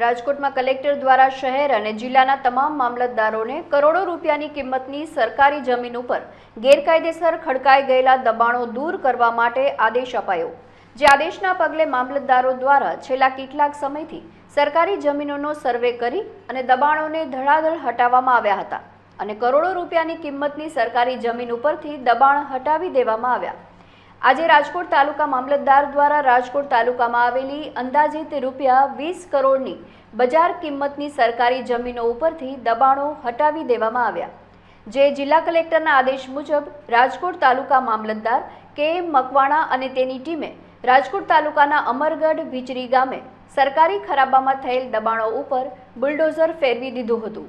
રાજકોટમાં કલેક્ટર દ્વારા શહેર અને જિલ્લાના તમામ મામલતદારોને કરોડો રૂપિયાની કિંમતની સરકારી જમીન ઉપર ગેરકાયદેસર ખડકાઈ ગયેલા દબાણો દૂર કરવા માટે આદેશ અપાયો. જે આદેશના પગલે મામલતદારો દ્વારા છેલ્લા કેટલાક સમયથી સરકારી જમીનોનો સર્વે કરી અને દબાણોને ધડાધડ હટાવવામાં આવ્યા હતા અને કરોડો રૂપિયાની કિંમતની સરકારી જમીન ઉપરથી દબાણ હટાવી દેવામાં આવ્યા. આજે રાજકોટ તાલુકા મામલતદાર દ્વારા રાજકોટ તાલુકામાં આવેલી અંદાજિત રૂપિયા વીસ કરોડની બજાર કિંમતની સરકારી જમીનો ઉપરથી દબાણો હટાવી દેવામાં આવ્યા. જે જિલ્લા કલેક્ટરના આદેશ મુજબ રાજકોટ તાલુકા મામલતદાર કે મકવાણા અને તેની ટીમે રાજકોટ તાલુકાના અમરગઢ ભીચરી ગામે સરકારી ખરાબામાં થયેલ દબાણો ઉપર બુલડોઝર ફેરવી દીધું હતું.